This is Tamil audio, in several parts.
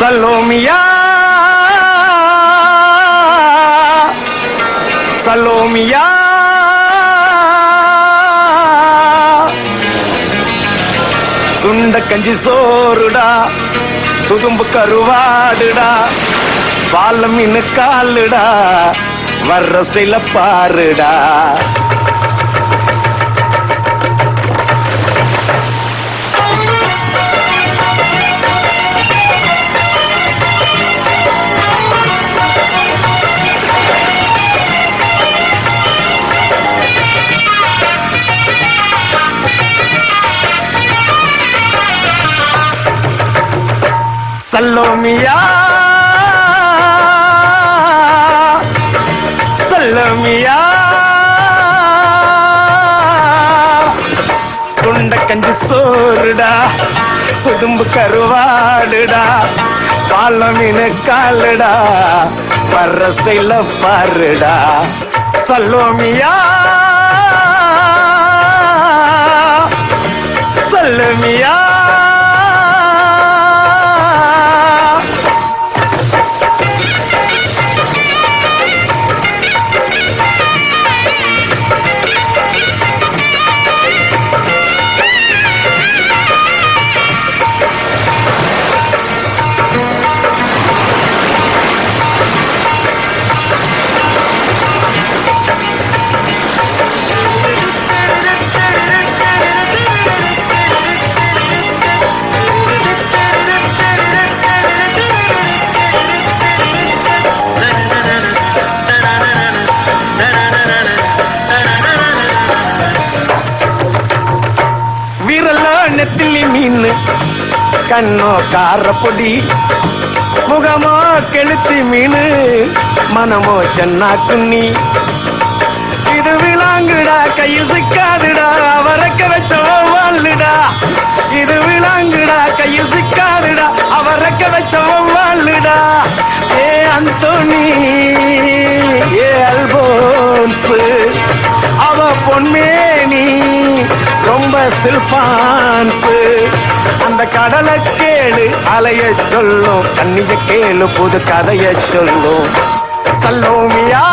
சலோமியா. சலோமியா. சுண்ட கஞ்சி சோறுடா சுதும்பு கருவாடுடா பாலம் மீன் காலுடா வர்ற ஸ்டைல பாருடா. சல்லோமியா. சல்லோமியா. சுண்ட கஞ்சி சோறுடா சுதும்பு கருவாடுடா பால காலடா வர்ற ஸ்டைல பாருடா. சல்லோமியா. சல்லோமியா. கண்ணோ காரப்பொடி முகமோ கெளுத்தி மீனு மனமோ சென்னா குன்னி இது விளாங்குடா கையில் சிக்காதுடா அவரக்க வச்ச வாழுடா இது விளாங்குடா கையில் சிக்காதுடா அவரக்க வச்ச வாழுடா ஏ அந்தோனி ஏ அல்போன்ஸ் அவ பொன்மே ரொம்ப சில்பான்ஸ் அந்த கடலை கேளு அலைய சொல்லும். கண்ணிய கேளு புது கதைய சொல்லும். சல்லோமியா.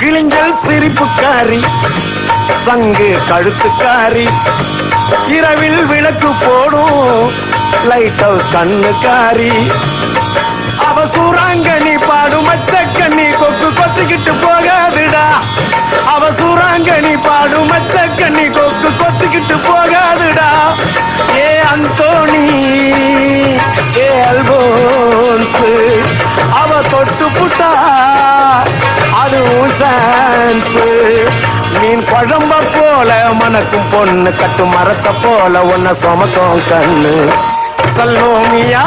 கிழிஞ்சல் சிரிப்புக்காரி சங்கு கழுத்துக்காரி இரவில் விளக்கு போடும் லைட் ஹவுஸ் கண்ணுக்காரி அவ சூறாங்கண்ணி பாடும் மச்சக்கண்ணி கொக்கு கொத்துக்கிட்டு போகாதுடா. அவ சூறாங்கண்ணி பாடும் மச்சக்கண்ணி கொக்கு கொத்துக்கிட்டு போகாதுடா. ஏ அந்தோணி ஏ அல்போன்ஸ் அவ தொட்டு புட்டா அதுவும் சான்ஸ் மீன் குழம்ப போல மனக்கும் பொண்ணு கட்டு மரத்த போல உன்னை சுமக்கும் கண்ணு. சல்லோமியா.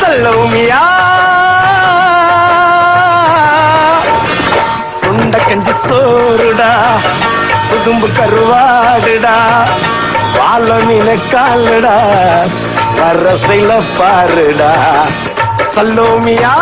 சல்லோமியா. சுண்ட கஞ்சி சோறுடா சுதும்பு கருவாடுடா பால மீன காலுடா வர்ற ஸ்டைல பாருடா. சல்லோமியா.